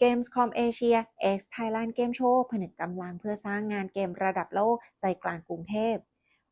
Gamescom Asia X Thailand Game Show ผนึกกำลังเพื่อสร้างงานเกมระดับโลกใจกลางกรุงเทพ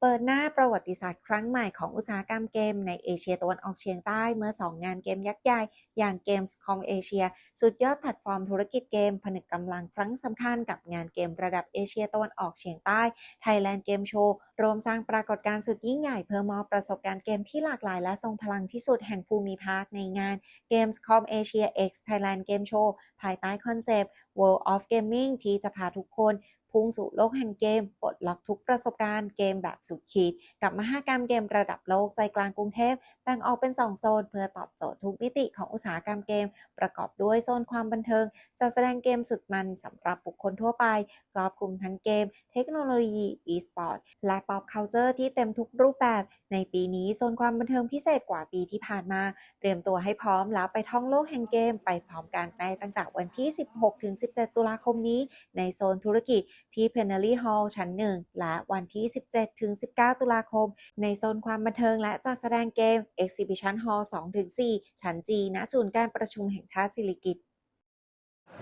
เปิดหน้าประวัติศาสตร์ครั้งใหม่ของอุตสาหกรรมเกมในเอเชียตะวันออกเฉียงใต้เมื่อ 2 งานเกมยักษ์ใหญ่ อย่าง Gamescom Asia สุดยอดแพลตฟอร์มธุรกิจเกม ผนึกกำลังครั้งสำคัญกับงานเกมระดับเอเชียตะวันออกเฉียงใต้ Thailand Game Show รวมสร้างปรากฏการณ์สุดยิ่งใหญ่เพื่อมอบประสบการณ์เกมที่หลากหลายและทรงพลังที่สุดแห่งภูมิภาคในงาน Gamescom Asia X Thailand Game Show ภายใต้คอนเซปต์ World of Gaming ที่จะพาทุกคน พุ่งสู่โลกแห่งเกม ปลดล็อกทุกประสบการณ์เกมแบบสุดขีด กับมหากรรมเกมระดับโลกใจกลางกรุงเทพแบ่งออกเป็น 2 โซน เพื่อตอบโจทย์ทุกมิติของอุตสาหกรรมเกม ประกอบด้วยโซนความบันเทิงจัดแสดงเกมสุดมันสำหรับบุคคลทั่วไปครอบคลุมทั้งเกม เทคโนโลยี e-sport และ pop culture ที่เต็มทุกรูปแบบ ในปีนี้โซนความบันเทิงพิเศษกว่าปีที่ผ่านมา เตรียมตัวให้พร้อมแล้วไปท่องโลกแห่งเกม ไปพร้อมกันในตั้งแต่วันที่ 16-17 ตุลาคมนี้ ในโซนธุรกิจที่ Plenary Hall ชั้น 1 และวันที่ 17-19 ตุลาคม ในโซนความบันเทิงและจัดแสดงเกม Exhibition Hall 2-4 ชั้นจีณศูนย์การประชุมแห่งชาติสิริกิติ์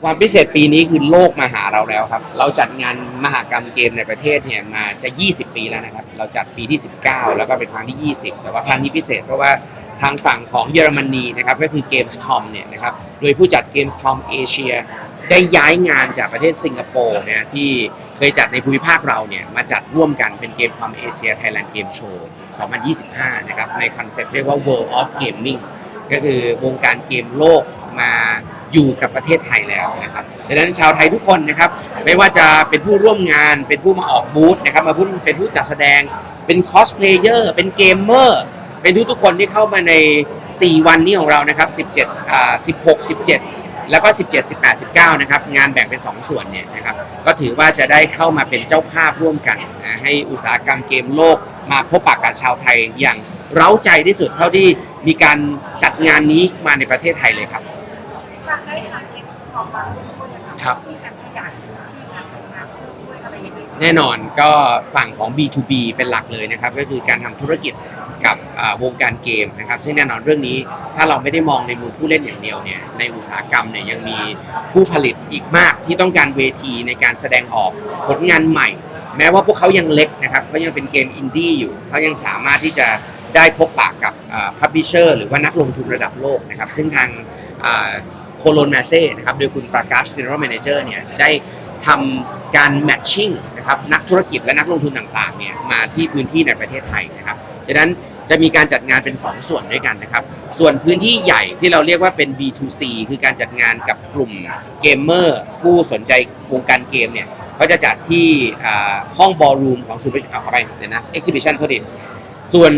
ความพิเศษปีนี้คือโลกมาหาเราแล้วครับ เราจัดงานมหากรรมเกมในประเทศเนี่ยมาจะ 20 ปีแล้วนะครับ เราจัดปีที่ 19 แล้วก็เป็นครั้งที่ 20 แต่ว่าครั้งนี้พิเศษเพราะว่าทางฝั่งของเยอรมนีนะครับก็คือ Gamescom เนี่ยนะครับโดยผู้จัด Gamescom Asia ได้ย้ายงานจากประเทศสิงคโปร์เนี่ยที่เคยจัดในภูมิภาคเราเนี่ยมาจัดร่วมกันเป็น Gamescom Asia Thailand Game Show 2025 นะครับในคอนเซ็ปต์เรียกว่า World of Gaming ก็คือวงการเกมโลกมาอยู่กับประเทศไทยแล้วนะครับ ฉะนั้นชาวไทยทุกคนนะครับ ไม่ว่าจะเป็นผู้ร่วมงาน เป็นผู้มาออกบูธนะครับ มาพูดเป็นผู้จัดแสดง เป็นคอสเพลเยอร์ เป็นเกมเมอร์ เป็นทุกๆคนที่เข้ามาใน 4 วันนี้ของเรานะครับ 17อ่า16 17 แล้วก็ 17 18 19 นะครับ งานแบ่งเป็น 2 ส่วนเนี่ยนะครับ ก็ถือว่าจะได้เข้ามาเป็นเจ้าภาพร่วมกันนะให้อุตสาหกรรมเกมโลกมาพบปะกับชาวไทยอย่างเร้าใจที่สุดเท่าที่มีการจัดงานนี้มาในประเทศไทยเลยครับการได้ทางเช็คของบางคนนะครัคะบมีการขยายพื้นที่การทำงานเพิ่มด้วยอะไรอย่างเงี้ยแน่นอนก็ฝั่งของ B2B เป็นหลักเลยนะครับ ก็คือการทำธุรกิจ กับวงการเกมนะครับ ซึ่งแน่นอนเรื่องนี้ถ้าเราไม่ได้มองในมุมผู้เล่นอย่างเดียวเนี่ยในอุตสาหกรรมเนี่ยยังมีผู้ผลิตอีกมากที่ต้องการเวทีในการแสดงออกผลงานใหม่ แม้ว่าพวกเขายังเล็กนะครับเขายังเป็นเกมอินดี้อยู่เขายังสามารถที่จะได้พบปะกับพับบิเชอร์หรือว่านักลงทุนระดับโลกนะครับ ซึ่งทางโคโลนมาเซ่นะครับโดยคุณประกาศ General Manager เนี่ยได้ทำการแมทชิ่งนะครับนักธุรกิจและนักลงทุนต่างๆเนี่ยมาที่พื้นที่ในประเทศไทยนะครับ ฉะนั้นจะมีการจัดงานเป็น 2 ส่วนด้วยกันนะครับ ส่วนพื้นที่ใหญ่ที่เราเรียกว่าเป็น B2C คือการจัดงานกับกลุ่มเกมเมอร์ผู้สนใจวงการเกมเนี่ยก็จะจัดที่ห้องบอลรูมของซูเปอร์เอาเข้าไปเดี๋ยวนะเอ็กซิบิชันเท่าดิส่วน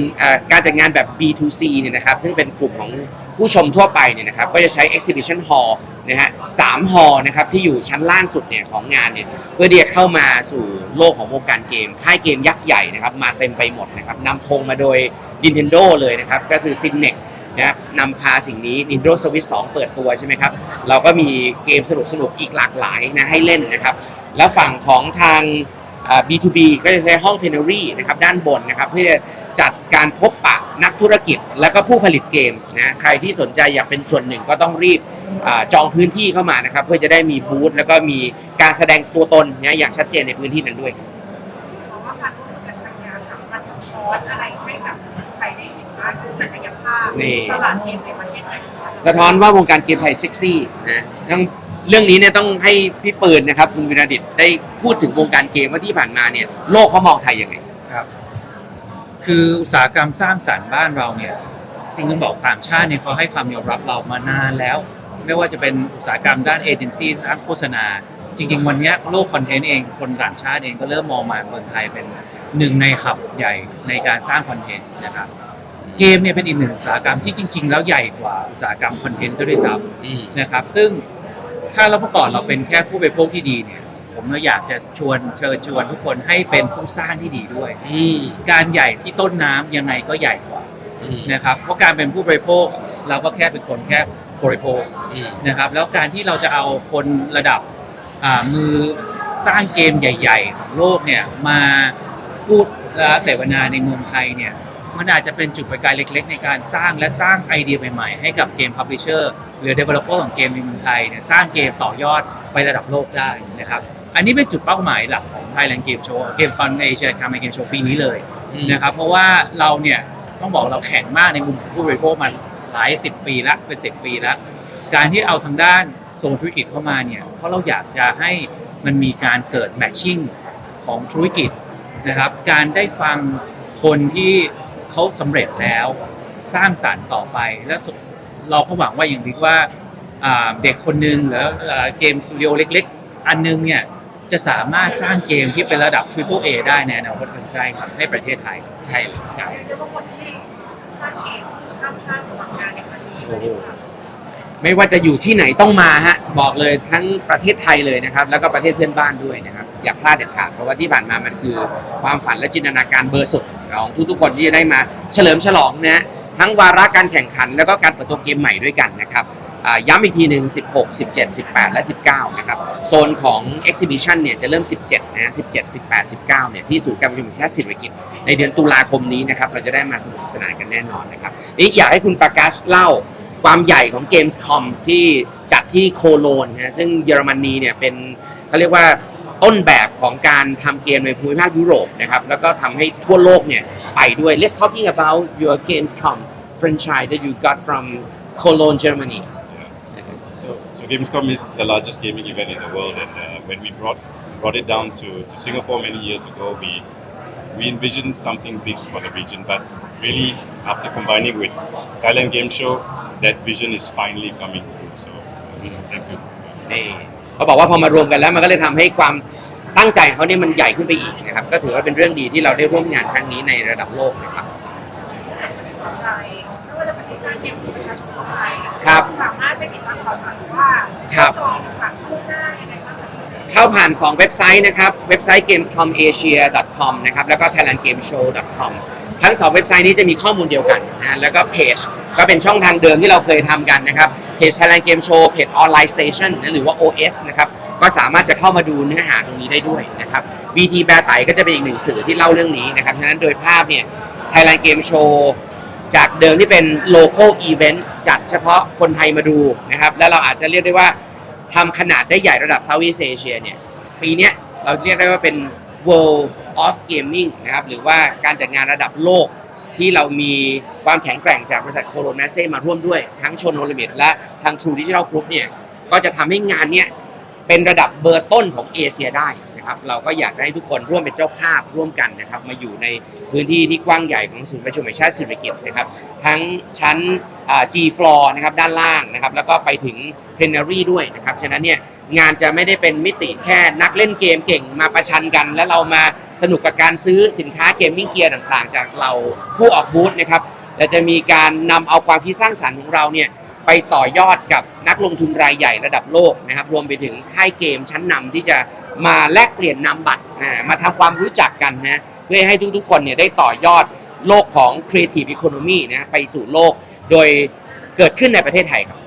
การจัดงานแบบ B2C เนี่ยนะครับซึ่งเป็นกลุ่มของ ผู้ชมทั่วไปเนี่ยนะครับก็จะใช้ exhibition hall นะฮะสาม hall นะครับที่อยู่ชั้นล่างสุดเนี่ยของงานเนี่ยเพื่อที่จะเข้ามาสู่โลกของวงการเกม ค่ายเกมยักษ์ใหญ่นะครับมาเต็มไปหมดนะครับนำธงมาโดย Nintendo เลยนะครับก็คือ c i n e x นะนำพาสิ่งนี้ Nintendo Switch 2 เปิดตัวใช่ไหมครับ เราก็มีเกมสนุกๆอีกหลากหลายนะให้เล่นนะครับ แล้วฝั่งของทาง B2B ก็จะใช้ห้อง Plenary นะครับด้านบนนะครับเพื่อจัดการพบปะนักธุรกิจ แล้วก็ผู้ผลิตเกมนะใครที่สนใจอยากเป็นส่วนหนึ่งก็ต้องรีบอาจองพื้นที่เข้ามานะครับเพื่อจะได้มีบูธแล้วก็มีการแสดงตัวตนนะอย่างชัดเจนในพื้นที่นั้นด้วยเพราะว่าการร่วมกันทำงานค่ะมันสะท้อนอะไรให้กับใครได้เห็นว่าคือศักยภาพนี่ตลาดเกมในประเทศไทยสะท้อนว่าวงการเกมไทยเซ็กซี่นะทั้ง เรื่องนี้เนี่ยต้องให้พี่ปืนนะครับคุณวินาดิตได้พูดถึงวงการเกมว่าที่ผ่านมาเนี่ยโลกเขามองไทยยังไง ครับ คืออุตสาหกรรมสร้างสรรค์บ้านเราเนี่ย จริงๆต้องบอกต่างชาติเนี่ยเขาให้ความยอมรับเรามานานแล้ว ไม่ว่าจะเป็นอุตสาหกรรมด้านเอเจนซี่ด้านโฆษณา จริง ๆ วันเนี้ยโลกคอนเทนต์เองคนต่างชาติเองก็เริ่มมองมาเมืองไทยเป็นหนึ่งในขับใหญ่ในการสร้างคอนเทนต์นะครับเกมเนี่ยเป็นอีกหนึ่งอุตสาหกรรมที่จริง ๆ แล้วใหญ่กว่าอุตสาหกรรมคอนเทนต์ซะด้วยซ้อืมำนะครับ ซึ่ง ถ้าเราเมื่อก่อนเราเป็นแค่ผู้บริโภคที่ดีเนี่ย ผมก็อยากจะชวนเชิญชวนทุกคนให้เป็นผู้สร้างที่ดีด้วย อืมการใหญ่ที่ต้นน้ำยังไงก็ใหญ่กว่าอืมนะครับ เพราะการเป็นผู้บริโภคเราก็แค่เป็นคนแค่บริโภค อืม นะครับแล้วการที่เราจะเอาคนระดับอ่ามือสร้างเกมใหญ่ ๆ ของโลกเนี่ยมาพูดและเสวนาในเมืองไทยเนี่ย มันอาจจะเป็นจุดประกายเล็กๆ ในการสร้างและสร้างไอเดียใหม่ๆ ให้กับเกมพับลิเชอร์หรือ developer ของเกมในเมืองไทยเนี่ยสร้างเกมต่อยอดไประดับโลกได้นะครับอันนี้เป็นจุดเป้าหมายหลักของ Thailand Game Show Games Con Asia คา Game Show ปีนี้เลยอืมนะครับเพราะว่าเราเนี่ยต้องบอกเราแข็งมากในมุมของผู้บริโภคมาหลายสิบปีละเป็นสิบปีแล้วการที่เอาทางด้านโซนธุรกิจเข้ามาเนี่ยเพราะเราอยากจะให้มันมีการเกิดแมทชิ่งของธุรกิจนะครับการได้ฟังคนที่ เขาสำเร็จแล้วสร้างสรรค์ต่อไปและสุดเราก็หวังว่าอย่างที่ว่าอ่าเด็กคนหนึ่งหรืออ่าเกมสตูดิโอเล็ก ๆ อันนึงเนี่ยจะสามารถสร้างเกมที่เป็นระดับ Triple A ได้ในอนาคตอันใกล้ครับในประเทศไทย ใช่เลยครับเรียกว่าคนที่สร้างเกมข้ามค่าสมัครงานในครั้งนี้โอ้โหไม่ว่าจะอยู่ที่ไหนต้องมาฮะบอกเลยทั้งประเทศไทยเลยนะครับ แล้วก็ประเทศเพื่อนบ้านด้วยนะครับ อย่าพลาดเด็ดขาดเพราะว่าที่ผ่านมามันคือความฝันและจินตนาการเบอร์สุด ของทุกๆคนที่จะได้มาเฉลิมฉลองนะทั้งวาระการแข่งขัน แล้วก็การเปิดตัวเกมใหม่ด้วยกันนะครับย้ำอีกทีหนึ่ง16 17 18 และ 19 นะครับ โซนของ Exhibition เนี่ยจะเริ่ม 17 นะ 17 18 19 เนี่ย ที่ศูนย์การประชุมแห่งชาติริกิติ์ในเดือนตุลาคมนี้นะครับ เราจะได้มาสนุกสนานกันแน่นอนนะครับ นี่อยากให้คุณประกาศเล่าความใหญ่ของ Gamescom ที่จัดที่โคโลนนะซึ่งเยอรมนีเนี่ยเป็นเขาเรียกว่า ต้นแบบของการทำเกมในภูมิภาคยุโรปนะครับ แล้วก็ทำให้ทั่วโลกเนี่ยไปด้วย Let's talking about your Gamescom franchise that you got from Cologne Germany So, so Gamescom is the largest gaming event in the world, and uh, when we brought brought it down to, to Singapore many years ago, we we envisioned something big for the region. But really, after combining with Thailand Game Show, that vision is finally coming through. So, uh, thank you. นี่ เขาบอกว่าพอมารวมกันแล้วมันก็เลยทำให้ความตั้งใจของเขาเนี่ยมันใหญ่ขึ้นไปอีกนะครับ ก็ถือว่าเป็นเรื่องดีที่เราได้ร่วมงานครั้งนี้ในระดับโลกนะครับถ้าเกิดคนที่สนใจไม่ว่าจะเป็นที่สร้างเกมหรือประชาชนทั่วไปครับสามารถไปติดตามข่าวสารว่าครับจองหลังล่วงหน้ายังไงบ้างคะเข้าผ่าน 2 เว็บไซต์นะครับ เว็บไซต์ gamescomasia.com นะครับ แล้วก็ thailandgameshow.com ทั้ง 2 เว็บไซต์นี้จะมีข้อมูลเดียวกันนะ แล้วก็เพจก็เป็นช่องทางเดิมที่เราเคยทำกันนะครับ เพจ Thailand Game Show เพจ Online Station นะหรือว่า OS นะครับก็สามารถจะเข้ามาดูเนื้อหาตรงนี้ได้ด้วยนะครับ BT แปลไตก็จะเป็นอีกหนึ่งสื่อที่เล่าเรื่องนี้นะครับฉะนั้นโดยภาพเนี่ย Thailand Game Show จากเดิมที่เป็น local event จัดเฉพาะคนไทยมาดูนะครับ แล้วเราอาจจะเรียกได้ว่าทำขนาดได้ใหญ่ระดับ Southeast Asia เนี่ยปีนี้เราเรียกได้ว่าเป็น World of Gaming นะครับหรือว่าการจัดงานระดับโลก ที่เรามีความแข็งแกร่งจากบริษัทโคโรนาเซ่มาร่วมด้วย ทั้งโชนโอลิมิตและทางทรูดิจิทัลกรุ๊ปเนี่ยก็จะทำให้งานเนี้ยเป็นระดับเบอร์ต้นของเอเชียได้ นะครับเราก็อยากจะให้ทุกคนร่วมเป็นเจ้าภาพร่วมกันนะครับมาอยู่ในพื้นที่ที่กว้างใหญ่ของศูนย์ประชุมแห่งชาติสิริกิตนะครับทั้งชั้น G floor นะครับด้านล่างนะครับแล้วก็ไปถึง plenary ด้วยนะครับฉะนั้นเนี่ยงานจะไม่ได้เป็นมิติแค่นักเล่นเกมเก่งมาประชันกัน แล้วเรามาสนุกกับการซื้อสินค้าเกมมิ่งเกียร์ต่างๆ จากเราผู้ออกบูธนะครับแต่จะมีการนำเอาความคิดสร้างสรรค์ของเราเนี่ย ไปต่อยอดกับนักลงทุนรายใหญ่ระดับโลกนะครับ รวมไปถึงค่ายเกมชั้นนำที่จะมาแลกเปลี่ยนนามบัตรมาทำความรู้จักกันนะเพื่อให้ทุกๆ คนเนี่ยได้ต่อยอดโลกของ Creative Economy นะไปสู่โลกโดยเกิดขึ้นในประเทศไทยครับ